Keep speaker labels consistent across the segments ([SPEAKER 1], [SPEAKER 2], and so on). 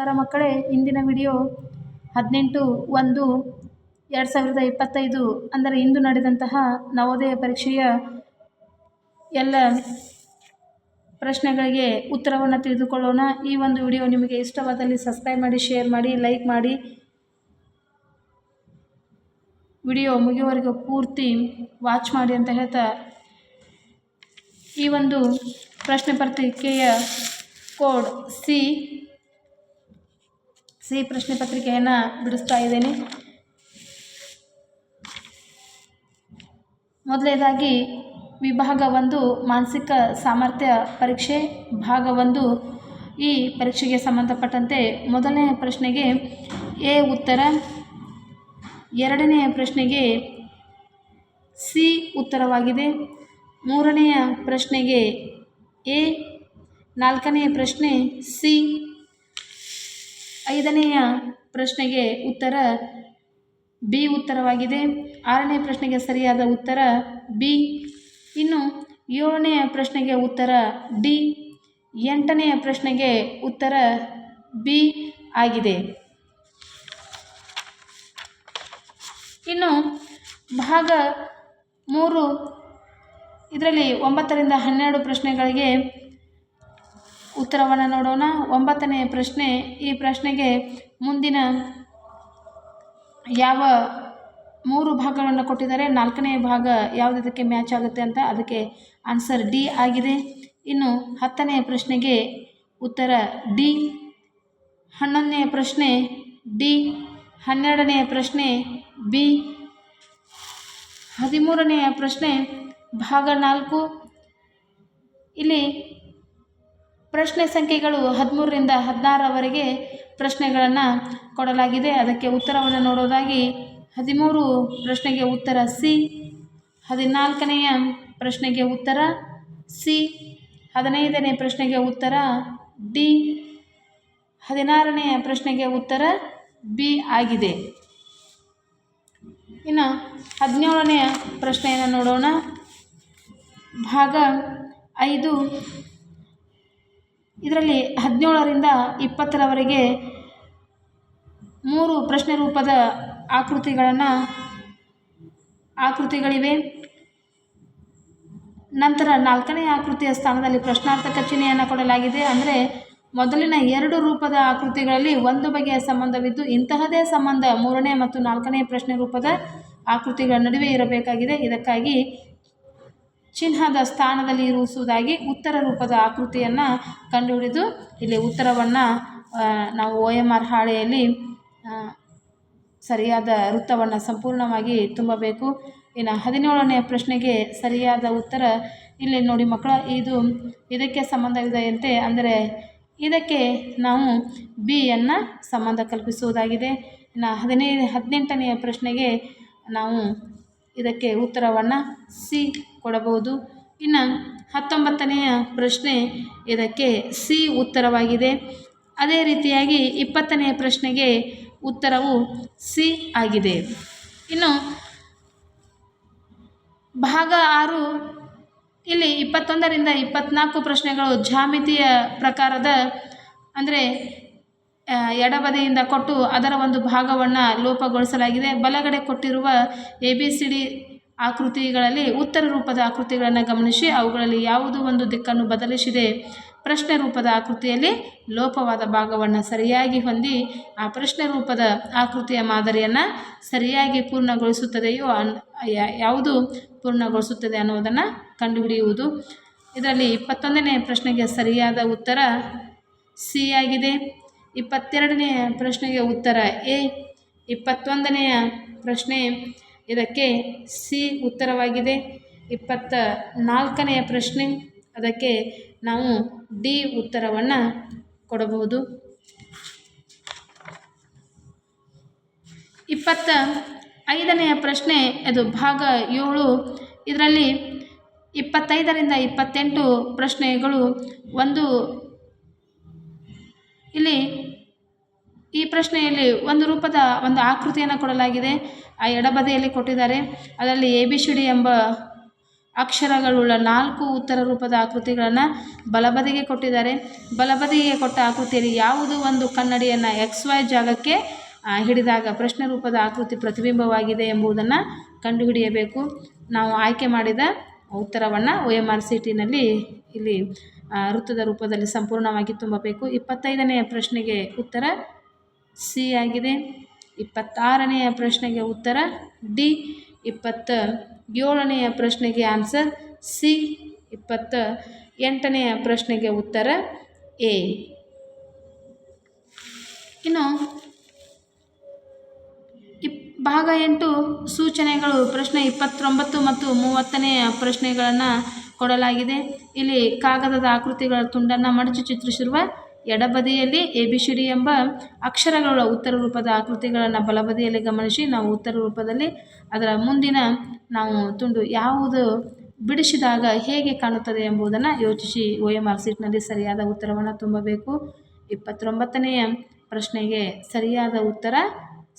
[SPEAKER 1] ನಮಸ್ಕಾರ ಮಕ್ಕಳೇ, ಇಂದಿನ ವಿಡಿಯೋ ಹದಿನೆಂಟು ಒಂದು ಎರಡು ಸಾವಿರದ ಇಪ್ಪತ್ತೈದು, ಅಂದರೆ ಇಂದು ನಡೆದಂತಹ ನವೋದಯ ಪರೀಕ್ಷೆಯ ಎಲ್ಲ ಪ್ರಶ್ನೆಗಳಿಗೆ ಉತ್ತರವನ್ನು ತಿಳಿದುಕೊಳ್ಳೋಣ. ಈ ಒಂದು ವಿಡಿಯೋ ನಿಮಗೆ ಇಷ್ಟವಾದಲ್ಲಿ ಸಬ್ಸ್ಕ್ರೈಬ್ ಮಾಡಿ ಶೇರ್ ಮಾಡಿ ಲೈಕ್ ಮಾಡಿ. ವಿಡಿಯೋ ಮುಗಿಯುವವರೆಗೂ ಪೂರ್ತಿ ವಾಚ್ ಮಾಡಿ ಅಂತ ಹೇಳ್ತಾ ಈ ಒಂದು ಪ್ರಶ್ನೆ ಪತ್ರಿಕೆಯ ಕೋಡ್ ಸಿ ಸಿ ಪ್ರಶ್ನೆ ಪತ್ರಿಕೆಯನ್ನು ಬಿಡಿಸ್ತಾ ಇದ್ದೇನೆ. ಮೊದಲನೇದಾಗಿ, ವಿಭಾಗ ಒಂದು, ಮಾನಸಿಕ ಸಾಮರ್ಥ್ಯ ಪರೀಕ್ಷೆ. ಭಾಗ ಒಂದು, ಈ ಪರೀಕ್ಷೆಗೆ ಸಂಬಂಧಪಟ್ಟಂತೆ ಮೊದಲನೇ ಪ್ರಶ್ನೆಗೆ ಎ ಉತ್ತರ ಎರಡನೆಯ ಪ್ರಶ್ನೆಗೆ ಸಿ ಉತ್ತರವಾಗಿದೆ. ಮೂರನೆಯ ಪ್ರಶ್ನೆಗೆ ಎ ನಾಲ್ಕನೆಯ ಪ್ರಶ್ನೆ ಸಿ ಐದನೆಯ ಪ್ರಶ್ನೆಗೆ ಉತ್ತರ ಬಿ ಉತ್ತರವಾಗಿದೆ. ಆರನೇ ಪ್ರಶ್ನೆಗೆ ಸರಿಯಾದ ಉತ್ತರ ಬಿ. ಇನ್ನು ಏಳನೆಯ ಪ್ರಶ್ನೆಗೆ ಉತ್ತರ ಡಿ. ಎಂಟನೆಯ ಪ್ರಶ್ನೆಗೆ ಉತ್ತರ ಬಿ ಆಗಿದೆ. ಇನ್ನು ಭಾಗ ಮೂರು ಇದರಲ್ಲಿ ಒಂಬತ್ತರಿಂದ ಹನ್ನೆರಡು ಪ್ರಶ್ನೆಗಳಿಗೆ ಉತ್ತರವನ್ನು ನೋಡೋಣ. ಒಂಬತ್ತನೆಯ ಪ್ರಶ್ನೆ, ಈ ಪ್ರಶ್ನೆಗೆ ಮುಂದಿನ ಯಾವ ಮೂರು ಭಾಗಗಳನ್ನು ಕೊಟ್ಟಿದ್ದಾರೆ? ನಾಲ್ಕನೇ ಭಾಗ ಯಾವುದಕ್ಕೆ ಮ್ಯಾಚ್ ಆಗುತ್ತೆ ಅಂತ ಅದಕ್ಕೆ ಆನ್ಸರ್ ಡಿ ಆಗಿದೆ. ಇನ್ನು ಹತ್ತನೆಯ ಪ್ರಶ್ನೆಗೆ ಉತ್ತರ ಡಿ. ಹನ್ನೊಂದನೆಯ ಪ್ರಶ್ನೆ ಡಿ. ಹನ್ನೆರಡನೆಯ ಪ್ರಶ್ನೆ ಬಿ. ಹದಿಮೂರನೆಯ ಪ್ರಶ್ನೆ ಭಾಗ ನಾಲ್ಕು. ಇಲ್ಲಿ ಪ್ರಶ್ನೆ ಸಂಖ್ಯೆಗಳು ಹದಿಮೂರರಿಂದ ಹದಿನಾರರವರೆಗೆ ಪ್ರಶ್ನೆಗಳನ್ನು ಕೊಡಲಾಗಿದೆ. ಅದಕ್ಕೆ ಉತ್ತರವನ್ನು ನೋಡೋದಾಗಿ ಹದಿಮೂರು ಪ್ರಶ್ನೆಗೆ ಉತ್ತರ ಸಿ, ಹದಿನಾಲ್ಕನೆಯ ಪ್ರಶ್ನೆಗೆ ಉತ್ತರ ಸಿ, ಹದಿನೈದನೇ ಪ್ರಶ್ನೆಗೆ ಉತ್ತರ ಡಿ ಹದಿನಾರನೆಯ ಪ್ರಶ್ನೆಗೆ ಉತ್ತರ ಬಿ ಆಗಿದೆ. ಇನ್ನು ಹದಿನೇಳನೆಯ ಪ್ರಶ್ನೆಯನ್ನು ನೋಡೋಣ. ಭಾಗ ಐದು ಇದರಲ್ಲಿ ಹದಿನೇಳರಿಂದ ಇಪ್ಪತ್ತರವರೆಗೆ ಮೂರು ಪ್ರಶ್ನೆ ರೂಪದ ಆಕೃತಿಗಳನ್ನು ಆಕೃತಿಗಳಿವೆ. ನಂತರ ನಾಲ್ಕನೇ ಆಕೃತಿಯ ಸ್ಥಾನದಲ್ಲಿ ಪ್ರಶ್ನಾರ್ಥಕ ಚಿಹ್ನೆಯನ್ನು ಕೊಡಲಾಗಿದೆ. ಅಂದರೆ ಮೊದಲಿನ ಎರಡು ರೂಪದ ಆಕೃತಿಗಳಲ್ಲಿ ಒಂದು ಬಗೆಯ ಸಂಬಂಧವಿದ್ದು ಇಂತಹದೇ ಸಂಬಂಧ ಮೂರನೇ ಮತ್ತು ನಾಲ್ಕನೇ ಪ್ರಶ್ನೆ ರೂಪದ ಆಕೃತಿಗಳ ನಡುವೆ ಇರಬೇಕಾಗಿದೆ. ಇದಕ್ಕಾಗಿ ಚಿಹ್ನದ ಸ್ಥಾನದಲ್ಲಿ ಇರಿಸುವುದಾಗಿ ಉತ್ತರ ರೂಪದ ಆಕೃತಿಯನ್ನು ಕಂಡುಹಿಡಿದು ಇಲ್ಲಿ ಉತ್ತರವನ್ನು ನಾವು ಓ ಎಂ ಆರ್ ಹಾಳೆಯಲ್ಲಿ ಸರಿಯಾದ ವೃತ್ತವನ್ನು ಸಂಪೂರ್ಣವಾಗಿ ತುಂಬಬೇಕು. ಇನ್ನು ಹದಿನೇಳನೆಯ ಪ್ರಶ್ನೆಗೆ ಸರಿಯಾದ ಉತ್ತರ ಇಲ್ಲಿ ನೋಡಿ ಮಕ್ಕಳ, ಇದು ಇದಕ್ಕೆ ಸಂಬಂಧವಿದೆಯಂತೆ ಅಂದರೆ, ಇದಕ್ಕೆ ನಾವು ಬಿಯನ್ನು ಸಂಬಂಧ ಕಲ್ಪಿಸುವುದಾಗಿದೆ. ಇನ್ನು ಹದಿನೈದು, ಹದಿನೆಂಟನೆಯ ಪ್ರಶ್ನೆಗೆ ನಾವು ಇದಕ್ಕೆ ಉತ್ತರವನ್ನು ಸಿ ಕೊಡಬಹುದು. ಇನ್ನು ಹತ್ತೊಂಬತ್ತನೆಯ ಪ್ರಶ್ನೆ ಇದಕ್ಕೆ ಸಿ ಉತ್ತರವಾಗಿದೆ. ಅದೇ ರೀತಿಯಾಗಿ ಇಪ್ಪತ್ತನೆಯ ಪ್ರಶ್ನೆಗೆ ಉತ್ತರವು ಸಿ ಆಗಿದೆ. ಇನ್ನು ಭಾಗ ಆರು ಇಲ್ಲಿ ಇಪ್ಪತ್ತೊಂದರಿಂದ ಇಪ್ಪತ್ನಾಲ್ಕು ಪ್ರಶ್ನೆಗಳು ಜ್ಯಾಮಿತಿಯ ಪ್ರಕಾರದ ಅಂದರೆ ಎಡಬದಿಯಿಂದ ಕೊಟ್ಟು ಅದರ ಒಂದು ಭಾಗವನ್ನು ಲೋಪಗೊಳಿಸಲಾಗಿದೆ. ಬಲಗಡೆ ಕೊಟ್ಟಿರುವ ಎ ಬಿ ಸಿ ಡಿ ಆಕೃತಿಗಳಲ್ಲಿ ಉತ್ತರ ರೂಪದ ಆಕೃತಿಗಳನ್ನು ಗಮನಿಸಿ, ಅವುಗಳಲ್ಲಿ ಯಾವುದು ಒಂದು ದಿಕ್ಕನ್ನು ಬದಲಿಸಿದೆ, ಪ್ರಶ್ನೆ ರೂಪದ ಆಕೃತಿಯಲ್ಲಿ ಲೋಪವಾದ ಭಾಗವನ್ನು ಸರಿಯಾಗಿ ಹೊಂದಿ, ಆ ಪ್ರಶ್ನೆ ರೂಪದ ಆಕೃತಿಯ ಮಾದರಿಯನ್ನು ಸರಿಯಾಗಿ ಪೂರ್ಣಗೊಳಿಸುತ್ತದೆಯೋ, ಅನ್ ಯಾವುದು ಪೂರ್ಣಗೊಳಿಸುತ್ತದೆ ಅನ್ನೋದನ್ನು ಕಂಡುಹಿಡಿಯುವುದು. ಇದರಲ್ಲಿ ಇಪ್ಪತ್ತೊಂದನೇ ಪ್ರಶ್ನೆಗೆ ಸರಿಯಾದ ಉತ್ತರ ಸಿ ಆಗಿದೆ. ಇಪ್ಪತ್ತೆರಡನೆಯ ಪ್ರಶ್ನೆಗೆ ಉತ್ತರ ಎ ಇಪ್ಪತ್ತೊಂದನೆಯ ಪ್ರಶ್ನೆ ಇದಕ್ಕೆ ಸಿ ಉತ್ತರವಾಗಿದೆ. ಇಪ್ಪತ್ತ ನಾಲ್ಕನೆಯ ಪ್ರಶ್ನೆ ಅದಕ್ಕೆ ನಾವು ಡಿ ಉತ್ತರವನ್ನು ಕೊಡಬಹುದು. ಇಪ್ಪತ್ತ ಐದನೆಯ ಪ್ರಶ್ನೆ ಅದು ಭಾಗ ಏಳು. ಇದರಲ್ಲಿ ಇಪ್ಪತ್ತೈದರಿಂದ ಇಪ್ಪತ್ತೆಂಟು ಪ್ರಶ್ನೆಗಳು ಒಂದು ಇಲ್ಲಿ ಈ ಪ್ರಶ್ನೆಯಲ್ಲಿ ಒಂದು ರೂಪದ ಒಂದು ಆಕೃತಿಯನ್ನು ಕೊಡಲಾಗಿದೆ. ಆ ಎಡಬದಿಯಲ್ಲಿ ಕೊಟ್ಟಿದ್ದಾರೆ. ಅದರಲ್ಲಿ ಎ, ಬಿ, ಸಿ, ಡಿ ಎಂಬ ಅಕ್ಷರಗಳುಳ್ಳ ನಾಲ್ಕು ಉತ್ತರ ರೂಪದ ಆಕೃತಿಗಳನ್ನು ಬಲಬದಿಗೆ ಕೊಟ್ಟಿದ್ದಾರೆ. ಬಲಬದಿಗೆ ಕೊಟ್ಟ ಆಕೃತಿಯಲ್ಲಿ ಯಾವುದು ಒಂದು ಕನ್ನಡಿಯನ್ನು ಎಕ್ಸ್ ವೈ ಜಾಗಕ್ಕೆ ಹಿಡಿದಾಗ ಪ್ರಶ್ನೆ ರೂಪದ ಆಕೃತಿ ಪ್ರತಿಬಿಂಬವಾಗಿದೆ ಎಂಬುದನ್ನು ಕಂಡುಹಿಡಿಯಬೇಕು. ನಾವು ಆಯ್ಕೆ ಮಾಡಿದ ಉತ್ತರವನ್ನು ಒ ಎಂ ಆರ್ ಸಿ ಟಿನಲ್ಲಿ ಇಲ್ಲಿ ವೃತ್ತದ ರೂಪದಲ್ಲಿ ಸಂಪೂರ್ಣವಾಗಿ ತುಂಬಬೇಕು. ಇಪ್ಪತ್ತೈದನೆಯ ಪ್ರಶ್ನೆಗೆ ಉತ್ತರ ಸಿ ಆಗಿದೆ. ಇಪ್ಪತ್ತಾರನೆಯ ಪ್ರಶ್ನೆಗೆ ಉತ್ತರ ಡಿ. ಇಪ್ಪತ್ತ ಏಳನೆಯ ಪ್ರಶ್ನೆಗೆ ಆನ್ಸರ್ ಸಿ. ಇಪ್ಪತ್ತ ಎಂಟನೆಯ ಪ್ರಶ್ನೆಗೆ ಉತ್ತರ ಎ. ಇನ್ನು ಇಪ್, ಭಾಗ ಎಂಟು ಸೂಚನೆಗಳು. ಪ್ರಶ್ನೆ ಇಪ್ಪತ್ತೊಂಬತ್ತು ಮತ್ತು ಮೂವತ್ತನೆಯ ಪ್ರಶ್ನೆಗಳನ್ನು ಕೊಡಲಾಗಿದೆ. ಇಲ್ಲಿ ಕಾಗದದ ಆಕೃತಿಗಳ ತುಂಡನ್ನು ಮಡಚಿ ಚಿತ್ರಿಸಿರುವ ಎಡಬದಿಯಲ್ಲಿ ಎ ಬಿ ಸಿ ಡಿ ಎಂಬ ಅಕ್ಷರಗಳ ಉತ್ತರ ರೂಪದ ಆಕೃತಿಗಳನ್ನು ಬಲಬದಿಯಲ್ಲಿ ಗಮನಿಸಿ, ನಾವು ಉತ್ತರ ರೂಪದಲ್ಲಿ ಅದರ ಮುಂದಿನ ನಾವು ತುಂಡು ಯಾವುದು ಬಿಡಿಸಿದಾಗ ಹೇಗೆ ಕಾಣುತ್ತದೆ ಎಂಬುದನ್ನು ಯೋಚಿಸಿ ಒ ಎಂ ಆರ್ ಸೀಟ್ನಲ್ಲಿ ಸರಿಯಾದ ಉತ್ತರವನ್ನು ತುಂಬಬೇಕು. ಇಪ್ಪತ್ತೊಂಬತ್ತನೆಯ ಪ್ರಶ್ನೆಗೆ ಸರಿಯಾದ ಉತ್ತರ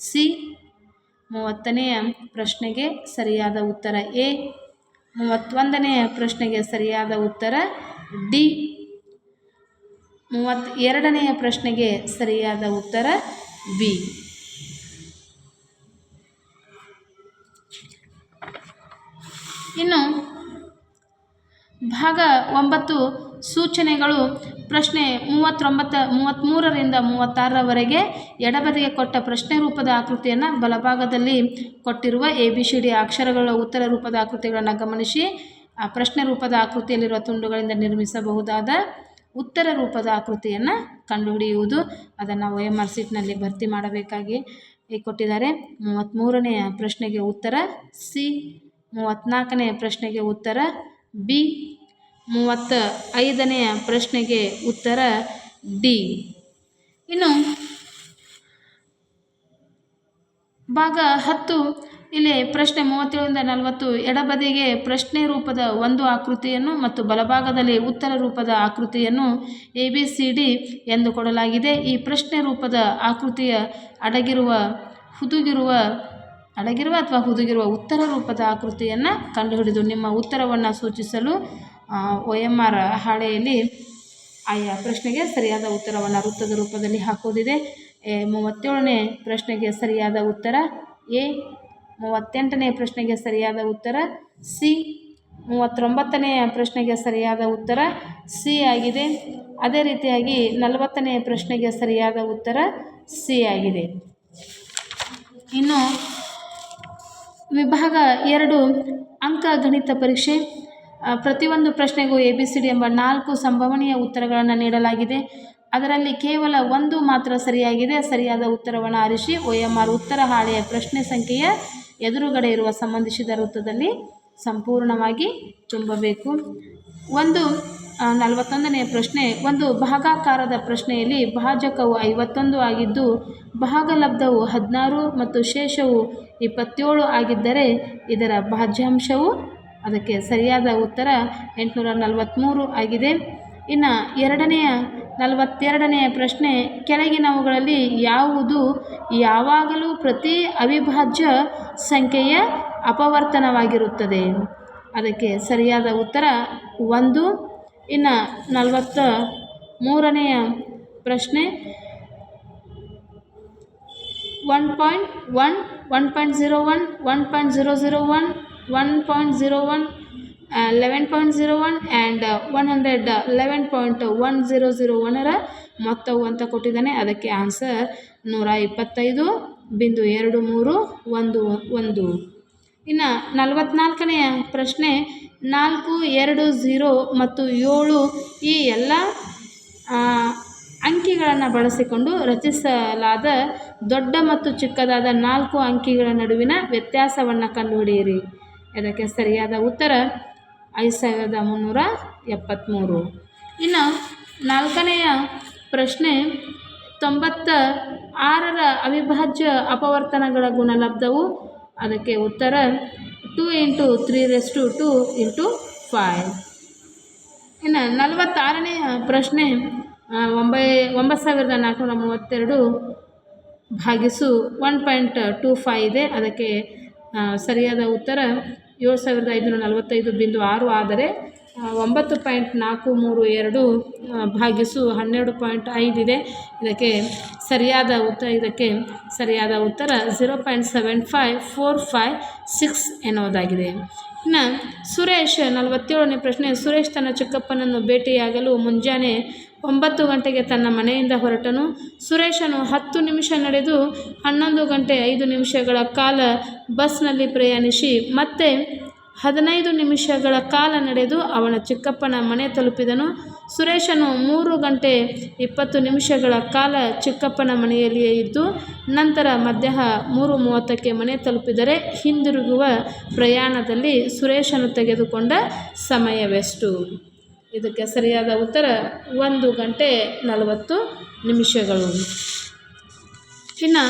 [SPEAKER 1] ಸಿ, ಮೂವತ್ತನೆಯ ಪ್ರಶ್ನೆಗೆ ಸರಿಯಾದ ಉತ್ತರ ಎ ಮೂವತ್ತೊಂದನೆಯ ಪ್ರಶ್ನೆಗೆ ಸರಿಯಾದ ಉತ್ತರ ಡಿ. ಮೂವತ್ತೆರಡನೆಯ ಪ್ರಶ್ನೆಗೆ ಸರಿಯಾದ ಉತ್ತರ ಬಿ. ಇನ್ನು ಭಾಗ ಒಂಬತ್ತು ಸೂಚನೆಗಳು ಪ್ರಶ್ನೆ ಮೂವತ್ತೊಂಬತ್ತ ಮೂವತ್ತ್ಮೂರರಿಂದ ಮೂವತ್ತಾರರವರೆಗೆ ಎಡಬದಿಗೆ ಕೊಟ್ಟ ಪ್ರಶ್ನೆ ರೂಪದ ಆಕೃತಿಯನ್ನು ಬಲಭಾಗದಲ್ಲಿ ಕೊಟ್ಟಿರುವ ಎ ಬಿ ಸಿ ಡಿ ಅಕ್ಷರಗಳ ಉತ್ತರ ರೂಪದ ಆಕೃತಿಗಳನ್ನು ಗಮನಿಸಿ. ಆ ಪ್ರಶ್ನೆ ರೂಪದ ಆಕೃತಿಯಲ್ಲಿರುವ ತುಂಡುಗಳಿಂದ ನಿರ್ಮಿಸಬಹುದಾದ ಉತ್ತರ ರೂಪದ ಆಕೃತಿಯನ್ನು ಕಂಡುಹಿಡಿಯುವುದು ಅದನ್ನು ಒ ಎಂ ಆರ್ ಸೀಟ್ನಲ್ಲಿ ಭರ್ತಿ ಮಾಡಬೇಕಾಗಿ ಕೊಟ್ಟಿದ್ದಾರೆ. ಮೂವತ್ತ್ಮೂರನೆಯ ಪ್ರಶ್ನೆಗೆ ಉತ್ತರ ಸಿ ಮೂವತ್ತ್ನಾಲ್ಕನೆಯ ಪ್ರಶ್ನೆಗೆ ಉತ್ತರ ಬಿ ಮೂವತ್ತ ಐದನೆಯ ಪ್ರಶ್ನೆಗೆ ಉತ್ತರ ಡಿ. ಇನ್ನು ಭಾಗ ಹತ್ತು ಇಲ್ಲಿ ಪ್ರಶ್ನೆ ಮೂವತ್ತೇಳರಿಂದ ನಲವತ್ತು ಎಡಬದಿಗೆ ಪ್ರಶ್ನೆ ರೂಪದ ಒಂದು ಆಕೃತಿಯನ್ನು ಮತ್ತು ಬಲಭಾಗದಲ್ಲಿ ಉತ್ತರ ರೂಪದ ಆಕೃತಿಯನ್ನು ಎ, ಬಿ, ಸಿ, ಡಿ ಎಂದು ಕೊಡಲಾಗಿದೆ. ಈ ಪ್ರಶ್ನೆ ರೂಪದ ಆಕೃತಿಯ ಅಡಗಿರುವ, ಹುದುಗಿರುವ, ಅಡಗಿರುವ ಅಥವಾ ಹುದುಗಿರುವ ಉತ್ತರ ರೂಪದ ಆಕೃತಿಯನ್ನು ಕಂಡುಹಿಡಿದು ನಿಮ್ಮ ಉತ್ತರವನ್ನು ಸೂಚಿಸಲು ಒ ಎಂ ಆರ್ ಹಾಳೆಯಲ್ಲಿ ಆಯಾ ಪ್ರಶ್ನೆಗೆ ಸರಿಯಾದ ಉತ್ತರವನ್ನು ವೃತ್ತದ ರೂಪದಲ್ಲಿ ಹಾಕೋದಿದೆ ಮೂವತ್ತೇಳನೇ ಪ್ರಶ್ನೆಗೆ ಸರಿಯಾದ ಉತ್ತರ. ಎ, ಮೂವತ್ತೆಂಟನೇ ಪ್ರಶ್ನೆಗೆ ಸರಿಯಾದ ಉತ್ತರ. ಸಿ ಮೂವತ್ತೊಂಬತ್ತನೆಯ ಪ್ರಶ್ನೆಗೆ ಸರಿಯಾದ ಉತ್ತರ. ಸಿ ಆಗಿದೆ. ಅದೇ ರೀತಿಯಾಗಿ ನಲವತ್ತನೆಯ ಪ್ರಶ್ನೆಗೆ ಸರಿಯಾದ ಉತ್ತರ ಸಿ ಆಗಿದೆ. ಇನ್ನು ವಿಭಾಗ ಎರಡು, ಅಂಕ ಗಣಿತ ಪರೀಕ್ಷೆ. ಪ್ರತಿಯೊಂದು ಪ್ರಶ್ನೆಗೂ ಎ ಬಿ ಸಿ ಡಿ ಎಂಬ ನಾಲ್ಕು ಸಂಭವನೀಯ ಉತ್ತರಗಳನ್ನು ನೀಡಲಾಗಿದೆ. ಅದರಲ್ಲಿ ಕೇವಲ ಒಂದು ಮಾತ್ರ ಸರಿಯಾಗಿದೆ. ಸರಿಯಾದ ಉತ್ತರವನ್ನು ಆರಿಸಿ ಒ ಎಂ ಆರ್ ಉತ್ತರ ಹಾಳೆಯ ಪ್ರಶ್ನೆ ಸಂಖ್ಯೆಯ ಎದುರುಗಡೆ ಇರುವ ಸಂಬಂಧಿಸಿದ ವೃತ್ತದಲ್ಲಿ ಸಂಪೂರ್ಣವಾಗಿ ತುಂಬಬೇಕು. ಒಂದು ನಲವತ್ತೊಂದನೆಯ ಪ್ರಶ್ನೆ, ಒಂದು ಭಾಗಾಕಾರದ ಪ್ರಶ್ನೆಯಲ್ಲಿ ಭಾಜಕವು ಐವತ್ತೊಂದು ಆಗಿದ್ದು, ಭಾಗಲಬ್ಧವು ಹದಿನಾರು ಮತ್ತು ಶೇಷವು ಇಪ್ಪತ್ತೇಳು ಆಗಿದ್ದರೆ ಇದರ ಭಾಜ್ಯಾಂಶವು ಅದಕ್ಕೆ ಸರಿಯಾದ ಉತ್ತರ ಎಂಟುನೂರ ನಲವತ್ತ್ಮೂರು ಆಗಿದೆ. ಇನ್ನು ಎರಡನೆಯ ನಲವತ್ತೆರಡನೆಯ ಪ್ರಶ್ನೆ, ಕೆಳಗಿನವುಗಳಲ್ಲಿ ಯಾವುದು ಯಾವಾಗಲೂ ಪ್ರತಿ ಅವಿಭಾಜ್ಯ ಸಂಖ್ಯೆಯ ಅಪವರ್ತನವಾಗಿರುತ್ತದೆ? ಅದಕ್ಕೆ ಸರಿಯಾದ ಉತ್ತರ ಒಂದು. ಇನ್ನು ನಲವತ್ತ ಮೂರನೆಯ ಪ್ರಶ್ನೆ, one point one one point zero one one point zero zero one zero one eleven point zero one and one hundred eleven point one zero zero ಒನ್ನರ ಮೊತ್ತವು ಅಂತ ಕೊಟ್ಟಿದ್ದಾನೆ. ಅದಕ್ಕೆ ಆನ್ಸರ್ ನೂರ ಇಪ್ಪತ್ತೈದು ಬಿಂದು ಎರಡು ಮೂರು, ಒಂದು ಒಂದು. ಇನ್ನು ನಲವತ್ನಾಲ್ಕನೆಯ ಪ್ರಶ್ನೆ, ನಾಲ್ಕು, ಎರಡು, ಝೀರೋ ಮತ್ತು ಏಳು ಈ ಎಲ್ಲ ಅಂಕಿಗಳನ್ನು ಬಳಸಿಕೊಂಡು ರಚಿಸಲಾದ ದೊಡ್ಡ ಮತ್ತು ಚಿಕ್ಕದಾದ ನಾಲ್ಕು ಅಂಕಿಗಳ ನಡುವಿನ ವ್ಯತ್ಯಾಸವನ್ನು ಕಂಡುಹಿಡಿಯಿರಿ. ಇದಕ್ಕೆ ಸರಿಯಾದ ಉತ್ತರ ಐದು ಸಾವಿರದ ಮುನ್ನೂರ ಎಪ್ಪತ್ತ್ಮೂರು. ಇನ್ನು ನಾಲ್ಕನೆಯ ಪ್ರಶ್ನೆ ತೊಂಬತ್ತ ಆರರ ಅವಿಭಾಜ್ಯ ಅಪವರ್ತನಗಳ ಗುಣಲಬ್ಧವು, ಅದಕ್ಕೆ ಉತ್ತರ two into three rest two into five. ಇನ್ನು ನಲವತ್ತಾರನೆಯ ಪ್ರಶ್ನೆ ಒಂಬೈ, ಒಂಬತ್ತು ಸಾವಿರದ ನಾಲ್ಕುನೂರ ಮೂವತ್ತೆರಡು ಭಾಗಿಸು ಒನ್ ಪಾಯಿಂಟ್ ಟೂ ಫೈ ಇದೆ, ಅದಕ್ಕೆ ಸರಿಯಾದ ಉತ್ತರ ಏಳು ಸಾವಿರದ ಐದುನೂರ ನಲವತ್ತೈದು ಬಿಂದು ಆರು ಆದರೆ ಒಂಬತ್ತು ಪಾಯಿಂಟ್ ನಾಲ್ಕು ಮೂರು ಎರಡು ಭಾಗಿಸು ಹನ್ನೆರಡು ಪಾಯಿಂಟ್ ಐದಿದೆ ಇದಕ್ಕೆ ಸರಿಯಾದ ಉತ್ತರ ಇದಕ್ಕೆ ಸರಿಯಾದ ಉತ್ತರ zero point seven five four five six ಎನ್ನುವುದಾಗಿದೆ. ಇನ್ನು ಸುರೇಶ್ ನಲವತ್ತೇಳನೇ ಪ್ರಶ್ನೆ, ಸುರೇಶ್ ತನ್ನ ಚಿಕ್ಕಪ್ಪನನ್ನು ಭೇಟಿಯಾಗಲು ಮುಂಜಾನೆ ಒಂಬತ್ತು ಗಂಟೆಗೆ ತನ್ನ ಮನೆಯಿಂದ ಹೊರಟನು. ಸುರೇಶನು ಹತ್ತು ನಿಮಿಷ ನಡೆದು ಹನ್ನೊಂದು ಗಂಟೆ ಐದು ನಿಮಿಷಗಳ ಕಾಲ ಬಸ್ನಲ್ಲಿ ಪ್ರಯಾಣಿಸಿ ಮತ್ತೆ ಹದಿನೈದು ನಿಮಿಷಗಳ ಕಾಲ ನಡೆದು ಅವನ ಚಿಕ್ಕಪ್ಪನ ಮನೆ ತಲುಪಿದನು. ಸುರೇಶನು ಮೂರು ಗಂಟೆ ಇಪ್ಪತ್ತು ನಿಮಿಷಗಳ ಕಾಲ ಚಿಕ್ಕಪ್ಪನ ಮನೆಯಲ್ಲಿಯೇ ಇದ್ದು, ನಂತರ ಮಧ್ಯಾಹ್ನ ಮೂರು ಮೂವತ್ತಕ್ಕೆ ಮನೆ ತಲುಪಿದರೆ ಹಿಂದಿರುಗುವ ಪ್ರಯಾಣದಲ್ಲಿ ಸುರೇಶನು ತೆಗೆದುಕೊಂಡ ಸಮಯವೆಷ್ಟು? ಇದಕ್ಕೆ ಸರಿಯಾದ ಉತ್ತರ ಒಂದು ಗಂಟೆ ನಲವತ್ತು ನಿಮಿಷಗಳು. ಇನ್ನು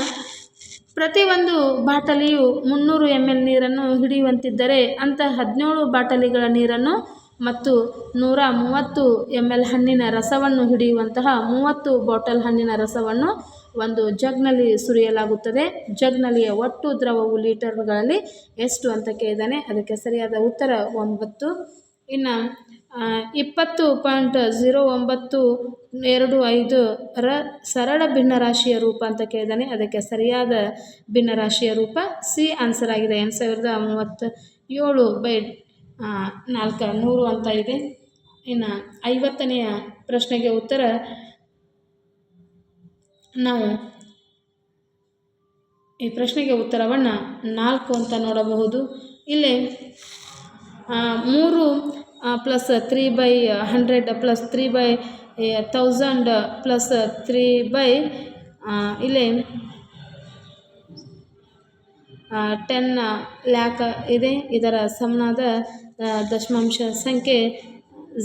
[SPEAKER 1] ಪ್ರತಿಯೊಂದು ಬಾಟಲಿಯು ಮುನ್ನೂರು ಎಂ ಎಲ್ ನೀರನ್ನು ಹಿಡಿಯುವಂತಿದ್ದರೆ ಅಂಥ ಹದಿನೇಳು ಬಾಟಲಿಗಳ ನೀರನ್ನು ಮತ್ತು ನೂರ ಮೂವತ್ತು ಎಂ ಎಲ್ ಹಣ್ಣಿನ ರಸವನ್ನು ಹಿಡಿಯುವಂತಹ ಮೂವತ್ತು ಬಾಟಲ್ ಹಣ್ಣಿನ ರಸವನ್ನು ಒಂದು ಜಗ್ನಲ್ಲಿ ಸುರಿಯಲಾಗುತ್ತದೆ. ಜಗ್ನಲ್ಲಿಯ ಒಟ್ಟು ದ್ರವವು ಲೀಟರ್ಗಳಲ್ಲಿ ಎಷ್ಟು ಅಂತ ಕೇಳಿದ್ದಾನೆ ಅದಕ್ಕೆ ಸರಿಯಾದ ಉತ್ತರ ಒಂಬತ್ತು. ಇನ್ನು ಇಪ್ಪತ್ತು ಪಾಯಿಂಟ್ ಝೀರೋ ಒಂಬತ್ತು ಎರಡು ಐದು ರ ಸರಳ ಭಿನ್ನರಾಶಿಯ ರೂಪ ಅಂತ ಕೇಳಿದಾನೆ. ಅದಕ್ಕೆ ಸರಿಯಾದ ಭಿನ್ನರಾಶಿಯ ರೂಪ ಸಿ ಆನ್ಸರ್ ಆಗಿದೆ. ಎಂಟು ಸಾವಿರದ ಮೂವತ್ತ ಏಳು ಬೈ ನಾಲ್ಕು ನೂರು ಅಂತ ಇದೆ. ಇನ್ನು ಐವತ್ತನೆಯ ಪ್ರಶ್ನೆಗೆ ಉತ್ತರ ನಾವು ಈ ಪ್ರಶ್ನೆಗೆ ಉತ್ತರವನ್ನು ನಾಲ್ಕು ಅಂತ ನೋಡಬಹುದು. ಇಲ್ಲಿ ಮೂರು plus three by hundred plus three by thousand plus three by ಇಲ್ಲಿ ಟೆನ್ ಲ್ಯಾಕ್ ಇದೆ. ಇದರ ಸಮನಾದ ದಶಮಾಂಶ ಸಂಖ್ಯೆ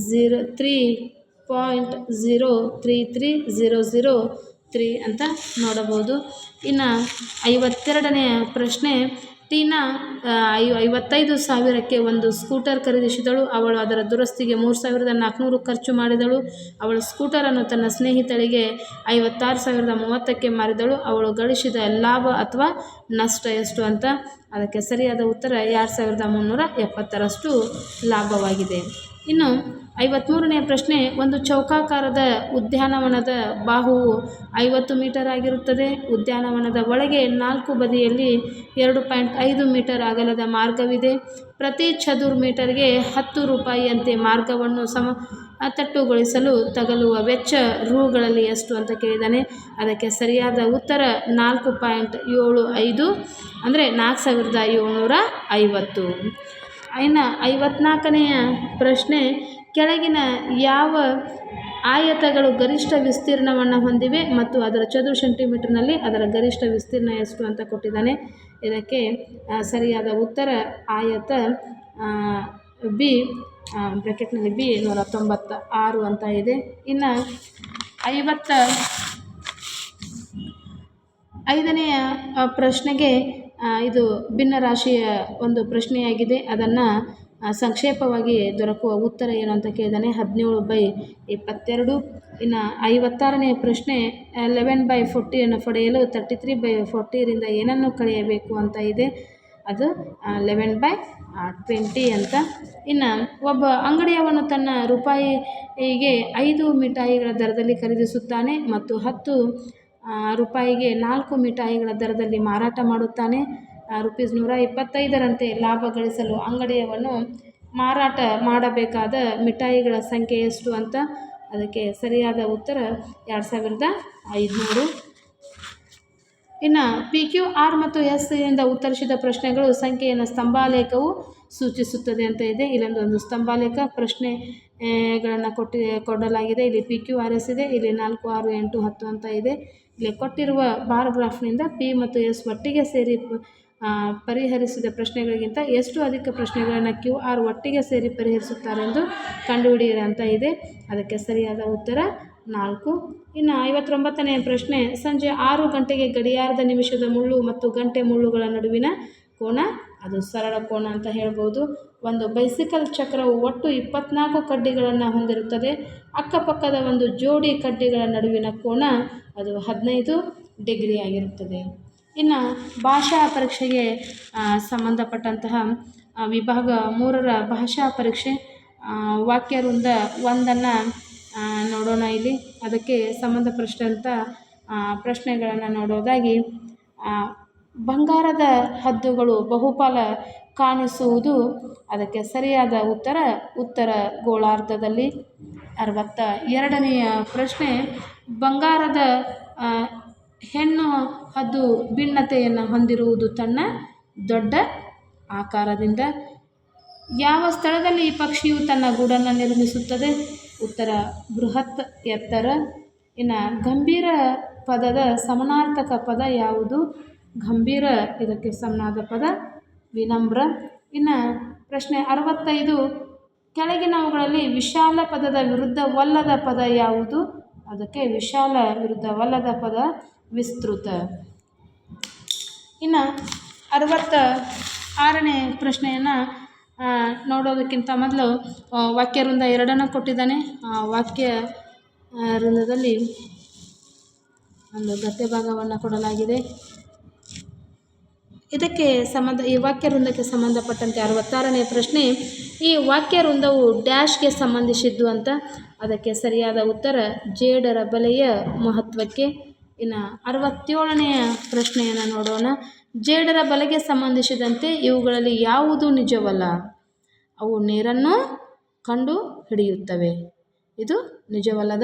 [SPEAKER 1] zero three point zero three three zero zero three ಅಂತ ನೋಡಬಹುದು. ಇನ್ನು ಐವತ್ತೆರಡನೆಯ ಪ್ರಶ್ನೆ ಟೀನಾ ಐ, ಐವತ್ತೈದು ಸಾವಿರಕ್ಕೆ ಒಂದು ಸ್ಕೂಟರ್ ಖರೀದಿಸಿದಳು. ಅವಳು ಅದರ ದುರಸ್ತಿಗೆ ಮೂರು ಸಾವಿರದ ನಾಲ್ಕುನೂರು ಖರ್ಚು ಮಾಡಿದಳು. ಅವಳು ಸ್ಕೂಟರನ್ನು ತನ್ನ ಸ್ನೇಹಿತಳಿಗೆ ಐವತ್ತಾರು ಸಾವಿರದ ಮೂವತ್ತಕ್ಕೆ ಮಾರಿದಳು. ಅವಳು ಗಳಿಸಿದ ಲಾಭ ಅಥವಾ ನಷ್ಟ ಎಷ್ಟು ಅಂತ ಅದಕ್ಕೆ ಸರಿಯಾದ ಉತ್ತರ ಎರಡು ಸಾವಿರದ ಮುನ್ನೂರ ಎಪ್ಪತ್ತರಷ್ಟು ಲಾಭವಾಗಿದೆ. ಇನ್ನು ಐವತ್ತ್ಮೂರನೆಯ ಪ್ರಶ್ನೆ, ಒಂದು ಚೌಕಾಕಾರದ ಉದ್ಯಾನವನದ ಬಾಹುವು ಐವತ್ತು ಮೀಟರ್ ಆಗಿರುತ್ತದೆ. ಉದ್ಯಾನವನದ ಒಳಗೆ ನಾಲ್ಕು ಬದಿಯಲ್ಲಿ ಎರಡು ಪಾಯಿಂಟ್ ಐದು ಮೀಟರ್ ಅಗಲದ ಮಾರ್ಗವಿದೆ. ಪ್ರತಿ ಚದುರ್ ಮೀಟರ್ಗೆ ಹತ್ತು ರೂಪಾಯಿಯಂತೆ ಮಾರ್ಗವನ್ನು ಸಮ, ತಟ್ಟುಗೊಳಿಸಲು ತಗಲುವ ವೆಚ್ಚ ರೂಗಳಲ್ಲಿ ಎಷ್ಟು ಅಂತ ಕೇಳಿದ್ದಾನೆ ಅದಕ್ಕೆ ಸರಿಯಾದ ಉತ್ತರ ನಾಲ್ಕು ಪಾಯಿಂಟ್ ಏಳು ಐದು, ಅಂದರೆ ನಾಲ್ಕು ಸಾವಿರದ ಏಳ್ನೂರ ಐವತ್ತು. ಇನ್ನು ಐವತ್ನಾಲ್ಕನೆಯ ಪ್ರಶ್ನೆ, ಕೆಳಗಿನ ಯಾವ ಆಯತಗಳು ಗರಿಷ್ಠ ವಿಸ್ತೀರ್ಣವನ್ನು ಹೊಂದಿವೆ ಮತ್ತು ಅದರ ಚದುರ ಸೆಂಟಿಮೀಟರ್ನಲ್ಲಿ ಅದರ ಗರಿಷ್ಠ ವಿಸ್ತೀರ್ಣ ಎಷ್ಟು ಅಂತ ಕೊಟ್ಟಿದ್ದಾನೆ? ಇದಕ್ಕೆ ಸರಿಯಾದ ಉತ್ತರ ಆಯತ ಬಿ ಬ್ರ್ಯಾಕೆಟ್ನಲ್ಲಿ ಬಿ ನೂರ ತೊಂಬತ್ತ ಆರು ಅಂತ ಇದೆ. ಇನ್ನು ಐವತ್ತ ಐದನೆಯ ಪ್ರಶ್ನೆಗೆ ಇದು ಭಿನ್ನ ರಾಶಿಯ ಒಂದು ಪ್ರಶ್ನೆಯಾಗಿದೆ. ಅದನ್ನು ಸಂಕ್ಷೇಪವಾಗಿ ದೊರಕುವ ಉತ್ತರ ಏನು ಅಂತ ಕೇಳಿದಾನೆ. ಹದಿನೇಳು ಬೈ ಇಪ್ಪತ್ತೆರಡು. ಇನ್ನು ಐವತ್ತಾರನೆಯ ಪ್ರಶ್ನೆ ಲೆವೆನ್ ಬೈ ಫೋರ್ಟಿಯನ್ನು ಪಡೆಯಲು ತರ್ಟಿ ತ್ರೀ ಬೈ ಫೋರ್ಟಿರಿಂದ ಏನನ್ನು ಕಳೆಯಬೇಕು ಅಂತ ಇದೆ? ಅದು ಲೆವೆನ್ ಬೈ ಟ್ವೆಂಟಿ ಅಂತ. ಇನ್ನು ಒಬ್ಬ ಅಂಗಡಿಯವನು ತನ್ನ ರೂಪಾಯಿಗೆ ಐದು ಮಿಠಾಯಿಗಳ ದರದಲ್ಲಿ ಖರೀದಿಸುತ್ತಾನೆ ಮತ್ತು ಹತ್ತು ರೂಪಾಯಿಗೆ ನಾಲ್ಕು ಮಿಠಾಯಿಗಳ ದರದಲ್ಲಿ ಮಾರಾಟ ಮಾಡುತ್ತಾನೆ. ರುಪೀಸ್ ನೂರ ಇಪ್ಪತ್ತೈದರಂತೆ ಲಾಭ ಗಳಿಸಲು ಅಂಗಡಿಯವನು ಮಾರಾಟ ಮಾಡಬೇಕಾದ ಮಿಠಾಯಿಗಳ ಸಂಖ್ಯೆ ಎಷ್ಟು ಅಂತ ಅದಕ್ಕೆ ಸರಿಯಾದ ಉತ್ತರ ಎರಡು ಸಾವಿರದ ಐದುನೂರು. ಇನ್ನು ಪಿ ಕ್ಯೂ ಆರ್ ಮತ್ತು ಎಸ್ ಇಂದ ಉತ್ತರಿಸಿದ ಪ್ರಶ್ನೆಗಳು ಸಂಖ್ಯೆಯನ್ನು ಸ್ತಂಭಾಲೇಖವು ಸೂಚಿಸುತ್ತದೆ ಅಂತ ಇದೆ. ಇಲ್ಲೊಂದು ಒಂದು ಸ್ತಂಭಾಲೇಖ ಪ್ರಶ್ನೆಗಳನ್ನು ಕೊಟ್ಟಿ, ಕೊಡಲಾಗಿದೆ. ಇಲ್ಲಿ ಪಿ ಕ್ಯೂ ಆರ್ ಎಸ್ ಇದೆ. ಇಲ್ಲಿ ನಾಲ್ಕು, ಆರು, ಎಂಟು, ಹತ್ತು ಅಂತ ಇದೆ. ಇಲ್ಲಿ ಕೊಟ್ಟಿರುವ ಬಾರ್ ಗ್ರಾಫ್ನಿಂದ ಪಿ ಮತ್ತು ಎಸ್ ಒಟ್ಟಿಗೆ ಸೇರಿ ಪರಿಹರಿಸಿದ ಪ್ರಶ್ನೆಗಳಿಗಿಂತ ಎಷ್ಟು ಅಧಿಕ ಪ್ರಶ್ನೆಗಳನ್ನು ಕ್ಯೂ ಆರ್ ಒಟ್ಟಿಗೆ ಸೇರಿ ಪರಿಹರಿಸುತ್ತಾರೆಂದು ಕಂಡುಹಿಡಿಯಿರಿ ಅಂತ ಇದೆ. ಅದಕ್ಕೆ ಸರಿಯಾದ ಉತ್ತರ ನಾಲ್ಕು. ಇನ್ನು ಐವತ್ತೊಂಬತ್ತನೆಯ ಪ್ರಶ್ನೆ, ಸಂಜೆ ಆರು ಗಂಟೆಗೆ ಗಡಿಯಾರದ ನಿಮಿಷದ ಮುಳ್ಳು ಮತ್ತು ಗಂಟೆ ಮುಳ್ಳುಗಳ ನಡುವಿನ ಕೋಣ ಅದು ಸರಳ ಕೋಣ ಅಂತ ಹೇಳ್ಬೋದು. ಒಂದು ಬೈಸಿಕಲ್ ಚಕ್ರವು ಒಟ್ಟು ಇಪ್ಪತ್ನಾಲ್ಕು ಕಡ್ಡಿಗಳನ್ನು ಹೊಂದಿರುತ್ತದೆ. ಅಕ್ಕಪಕ್ಕದ ಒಂದು ಜೋಡಿ ಕಡ್ಡಿಗಳ ನಡುವಿನ ಕೋನ ಅದು ಹದಿನೈದು ಡಿಗ್ರಿ ಆಗಿರುತ್ತದೆ. ಇನ್ನು ಭಾಷಾ ಪರೀಕ್ಷೆಗೆ ಸಂಬಂಧಪಟ್ಟಂತಹ ವಿಭಾಗ ಮೂರರ ಭಾಷಾ ಪರೀಕ್ಷೆ ವಾಕ್ಯ ವೃಂದ ಒಂದನ್ನು ನೋಡೋಣ ಇಲ್ಲಿ. ಅದಕ್ಕೆ ಸಂಬಂಧಪಟ್ಟಂಥ ಪ್ರಶ್ನೆಗಳನ್ನು ನೋಡೋದಾಗಿ ಬಂಗಾರದ ಹದ್ದುಗಳು ಬಹುಪಾಲ ಕಾಣಿಸುವುದು ಅದಕ್ಕೆ ಸರಿಯಾದ ಉತ್ತರ ಉತ್ತರ ಗೋಳಾರ್ಧದಲ್ಲಿ. ಅರವತ್ತ ಎರಡನೆಯ ಪ್ರಶ್ನೆ, ಬಂಗಾರದ ಹೆಣ್ಣು ಹದ್ದು ಭಿನ್ನತೆಯನ್ನು ಹೊಂದಿರುವುದು ತನ್ನ ದೊಡ್ಡ ಆಕಾರದಿಂದ. ಯಾವ ಸ್ಥಳದಲ್ಲಿ ಈ ಪಕ್ಷಿಯು ತನ್ನ ಗೂಡನ್ನು ನಿರ್ಮಿಸುತ್ತದೆ? ಉತ್ತರ, ಬೃಹತ್ ಎತ್ತರ. ಇನ್ನು ಗಂಭೀರ ಪದದ ಸಮನಾರ್ಥಕ ಪದ ಯಾವುದು? ಗಂಭೀರ ಇದಕ್ಕೆ ಸಮನಾದ ಪದ ವಿನಮ್ರ. ಇನ್ನು ಪ್ರಶ್ನೆ ಅರವತ್ತೈದು, ಕೆಳಗಿನವುಗಳಲ್ಲಿ ವಿಶಾಲ ಪದದ ವಿರುದ್ಧವಲ್ಲದ ಪದ ಯಾವುದು? ಅದಕ್ಕೆ ವಿಶಾಲ ವಿರುದ್ಧವಲ್ಲದ ಪದ ವಿಸ್ತೃತ. ಇನ್ನು ಅರವತ್ತ ಆರನೇ ಪ್ರಶ್ನೆಯನ್ನು ನೋಡೋದಕ್ಕಿಂತ ಮೊದಲು ವಾಕ್ಯ ವೃಂದ ಎರಡನ್ನು ಕೊಟ್ಟಿದ್ದಾನೆ. ಆ, ವಾಕ್ಯ ವೃಂದದಲ್ಲಿ ಒಂದು ಗದ್ಯ ಭಾಗವನ್ನು ಕೊಡಲಾಗಿದೆ. ಇದಕ್ಕೆ ಸಂಬಂಧ, ಈ ವಾಕ್ಯ ವೃಂದಕ್ಕೆ ಸಂಬಂಧಪಟ್ಟಂತೆ ಅರವತ್ತಾರನೇ ಪ್ರಶ್ನೆ, ಈ ವಾಕ್ಯ ವೃಂದವು ಡ್ಯಾಶ್ಗೆ ಸಂಬಂಧಿಸಿದ್ದು ಅಂತ. ಅದಕ್ಕೆ ಸರಿಯಾದ ಉತ್ತರ, ಜೇಡರ ಬಲೆಯ ಮಹತ್ವಕ್ಕೆ. ಇನ್ನು ಅರವತ್ತೇಳನೆಯ ಪ್ರಶ್ನೆಯನ್ನು ನೋಡೋಣ. ಜೇಡರ ಬಲೆಗೆ ಸಂಬಂಧಿಸಿದಂತೆ ಇವುಗಳಲ್ಲಿ ಯಾವುದು ನಿಜವಲ್ಲ? ಅವು ನೀರನ್ನು ಕಂಡು ಹಿಡಿಯುತ್ತವೆ. ಇದು ನಿಜವಲ್ಲದ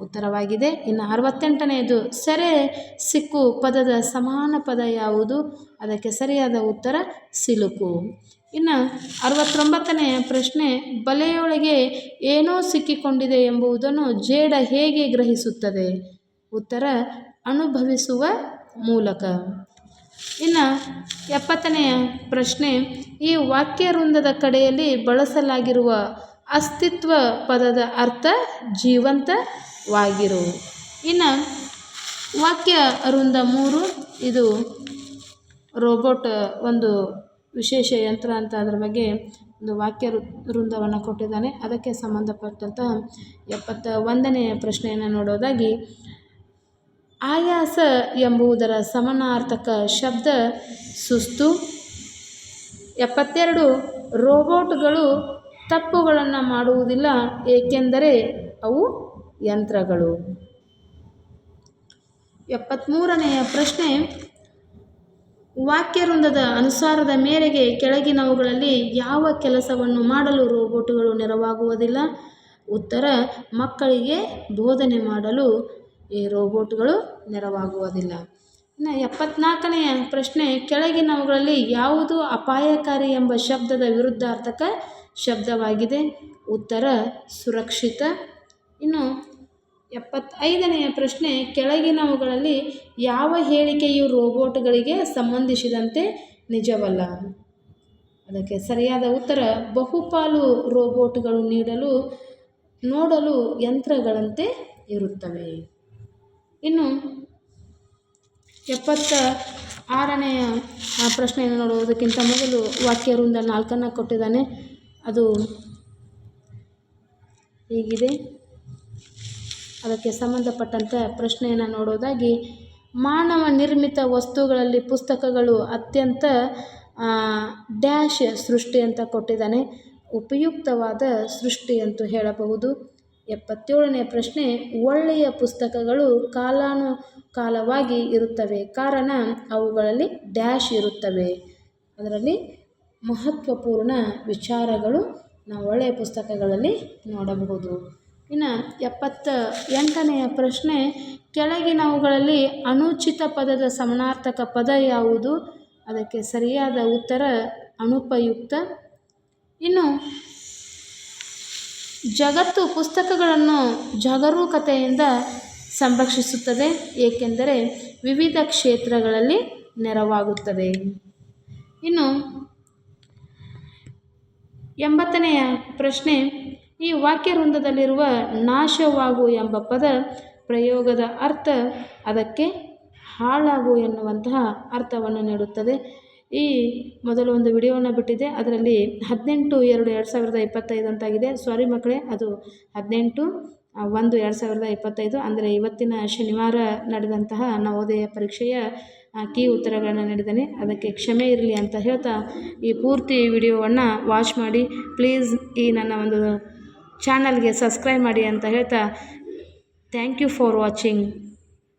[SPEAKER 1] ಉತ್ತರವಾಗಿದೆ. ಇನ್ನು ಅರವತ್ತೆಂಟನೆಯದು, ಸೆರೆ ಸಿಕ್ಕು ಪದದ ಸಮಾನ ಪದ ಯಾವುದು? ಅದಕ್ಕೆ ಸರಿಯಾದ ಉತ್ತರ ಸಿಲುಕು. ಇನ್ನು ಅರವತ್ತೊಂಬತ್ತನೆಯ ಪ್ರಶ್ನೆ, ಬಲೆಯೊಳಗೆ ಏನೋ ಸಿಕ್ಕಿಕೊಂಡಿದೆ ಎಂಬುದನ್ನು ಜೇಡ ಹೇಗೆ ಗ್ರಹಿಸುತ್ತದೆ? ಉತ್ತರ, ಅನುಭವಿಸುವ ಮೂಲಕ. ಇನ್ನು ಎಪ್ಪತ್ತನೆಯ ಪ್ರಶ್ನೆ, ಈ ವಾಕ್ಯ ವೃಂದದ ಕಡೆಯಲ್ಲಿ ಬಳಸಲಾಗಿರುವ ಅಸ್ತಿತ್ವ ಪದದ ಅರ್ಥ ಜೀವಂತವಾಗಿರು. ಇನ್ನು ವಾಕ್ಯ ಅರುಂದ ಮೂರು, ಇದು ರೋಬೋಟ್ ಒಂದು ವಿಶೇಷ ಯಂತ್ರ ಅಂತ ಅದರ ಬಗ್ಗೆ ಒಂದು ವಾಕ್ಯ ವೃಂದವನ್ನು ಕೊಟ್ಟಿದ್ದಾನೆ. ಅದಕ್ಕೆ ಸಂಬಂಧಪಟ್ಟಂತಹ ಎಪ್ಪತ್ತ ಒಂದನೆಯ ಪ್ರಶ್ನೆಯನ್ನು ನೋಡೋದಾಗಿ, ಆಯಾಸ ಎಂಬುದರ ಸಮನಾರ್ಥಕ ಶಬ್ದ ಸುಸ್ತು. ಎಪ್ಪತ್ತೆರಡು, ರೋಬೋಟ್ಗಳು ತಪ್ಪುಗಳನ್ನು ಮಾಡುವುದಿಲ್ಲ, ಏಕೆಂದರೆ ಅವು ಯಂತ್ರಗಳು. ಎಪ್ಪತ್ತ್ಮೂರನೆಯ ಪ್ರಶ್ನೆ, ವಾಕ್ಯವೃಂದದ ಅನುಸಾರದ ಮೇರೆಗೆ ಕೆಳಗಿನವುಗಳಲ್ಲಿ ಯಾವ ಕೆಲಸವನ್ನು ಮಾಡಲು ರೋಬೋಟ್ಗಳು ನೆರವಾಗುವುದಿಲ್ಲ? ಉತ್ತರ, ಮಕ್ಕಳಿಗೆ ಬೋಧನೆ ಮಾಡಲು ಈ ರೋಬೋಟ್ಗಳು ನೆರವಾಗುವುದಿಲ್ಲ. ಇನ್ನು ಎಪ್ಪತ್ನಾಲ್ಕನೆಯ ಪ್ರಶ್ನೆ, ಕೆಳಗಿನವುಗಳಲ್ಲಿ ಯಾವುದು ಅಪಾಯಕಾರಿ ಎಂಬ ಶಬ್ದದ ವಿರುದ್ಧಾರ್ಥಕ ಶಬ್ದವಾಗಿದೆ. ಉತ್ತರ, ಸುರಕ್ಷಿತ. ಇನ್ನು ಎಪ್ಪತ್ತೈದನೆಯ ಪ್ರಶ್ನೆ, ಕೆಳಗಿನವುಗಳಲ್ಲಿ ಯಾವ ಹೇಳಿಕೆಯು ರೋಬೋಟ್ಗಳಿಗೆ ಸಂಬಂಧಿಸಿದಂತೆ ನಿಜವಲ್ಲ? ಅದಕ್ಕೆ ಸರಿಯಾದ ಉತ್ತರ, ಬಹುಪಾಲು ರೋಬೋಟ್ಗಳು ನೀಡಲು, ನೋಡಲು ಯಂತ್ರಗಳಂತೆ ಇರುತ್ತವೆ. ಇನ್ನು ಎಪ್ಪತ್ತ ಆರನೆಯ ಪ್ರಶ್ನೆಯನ್ನು ನೋಡುವುದಕ್ಕಿಂತ ಮೊದಲು ವಾಕ್ಯ ವೃಂದ ನಾಲ್ಕನ್ನು ಕೊಟ್ಟಿದ್ದಾನೆ. ಅದು ಹೀಗಿದೆ. ಅದಕ್ಕೆ ಸಂಬಂಧಪಟ್ಟಂತೆ ಪ್ರಶ್ನೆಯನ್ನು ನೋಡೋದಾಗಿ, ಮಾನವ ನಿರ್ಮಿತ ವಸ್ತುಗಳಲ್ಲಿ ಪುಸ್ತಕಗಳು ಅತ್ಯಂತ ಡ್ಯಾಶ್ ಸೃಷ್ಟಿ ಅಂತ ಕೊಟ್ಟಿದ್ದಾನೆ. ಉಪಯುಕ್ತವಾದ ಸೃಷ್ಟಿ ಅಂತೂ ಹೇಳಬಹುದು. ಎಪ್ಪತ್ತೇಳನೇ ಪ್ರಶ್ನೆ, ಒಳ್ಳೆಯ ಪುಸ್ತಕಗಳು ಕಾಲಾನು ಕಾಲವಾಗಿ ಇರುತ್ತವೆ. ಕಾರಣ, ಅವುಗಳಲ್ಲಿ ಡ್ಯಾಶ್ ಇರುತ್ತವೆ. ಅದರಲ್ಲಿ ಮಹತ್ವಪೂರ್ಣ ವಿಚಾರಗಳು ನಾವು ಒಳ್ಳೆಯ ಪುಸ್ತಕಗಳಲ್ಲಿ ನೋಡಬಹುದು. ಇನ್ನು ಎಪ್ಪತ್ತ ಎಂಟನೆಯ ಪ್ರಶ್ನೆ, ಕೆಳಗಿನವುಗಳಲ್ಲಿ ಅನುಚಿತ ಪದದ ಸಮನಾರ್ಥಕ ಪದ ಯಾವುದು? ಅದಕ್ಕೆ ಸರಿಯಾದ ಉತ್ತರ ಅನುಪಯುಕ್ತ. ಇನ್ನು ಜಗತ್ತು ಪುಸ್ತಕಗಳನ್ನು ಜಾಗರೂಕತೆಯಿಂದ ಸಂರಕ್ಷಿಸುತ್ತದೆ, ಏಕೆಂದರೆ ವಿವಿಧ ಕ್ಷೇತ್ರಗಳಲ್ಲಿ ನೆರವಾಗುತ್ತದೆ. ಇನ್ನು ಎಂಬತ್ತನೆಯ ಪ್ರಶ್ನೆ, ಈ ವಾಕ್ಯ ವೃಂದದಲ್ಲಿರುವ ನಾಶವಾಗು ಎಂಬ ಪದ ಪ್ರಯೋಗದ ಅರ್ಥ ಅದಕ್ಕೆ ಹಾಳಾಗು ಎನ್ನುವಂತಹ ಅರ್ಥವನ್ನು ನೀಡುತ್ತದೆ. ಈ ಮೊದಲು ಒಂದು ವಿಡಿಯೋವನ್ನು ಬಿಟ್ಟಿದೆ ಅದರಲ್ಲಿ ಹದಿನೆಂಟು ಎರಡು ಎರಡು ಸಾವಿರದ ಇಪ್ಪತ್ತೈದು ಅಂತಾಗಿದೆ. ಸಾರಿ ಮಕ್ಕಳೇ, ಅದು ಹದಿನೆಂಟು ಒಂದು ಎರಡು ಸಾವಿರದ ಇಪ್ಪತ್ತೈದು. ಅಂದರೆ ಇವತ್ತಿನ ಶನಿವಾರ ನಡೆದಂತಹ ನವೋದಯ ಪರೀಕ್ಷೆಯ ಕೀ ಉತ್ತರಗಳನ್ನು ನೀಡಿದ್ದೇನೆ. ಅದಕ್ಕೆ ಕ್ಷಮೆ ಇರಲಿ ಅಂತ ಹೇಳ್ತಾ ಈ ಪೂರ್ತಿ ವಿಡಿಯೋವನ್ನು ವಾಚ್ ಮಾಡಿ. ಪ್ಲೀಸ್ ಈ ನನ್ನ ಒಂದು ಚಾನಲ್ಗೆ ಸಬ್ಸ್ಕ್ರೈಬ್ ಮಾಡಿ ಅಂತ ಹೇಳ್ತಾ ಥ್ಯಾಂಕ್ ಯು ಫಾರ್ ವಾಚಿಂಗ್.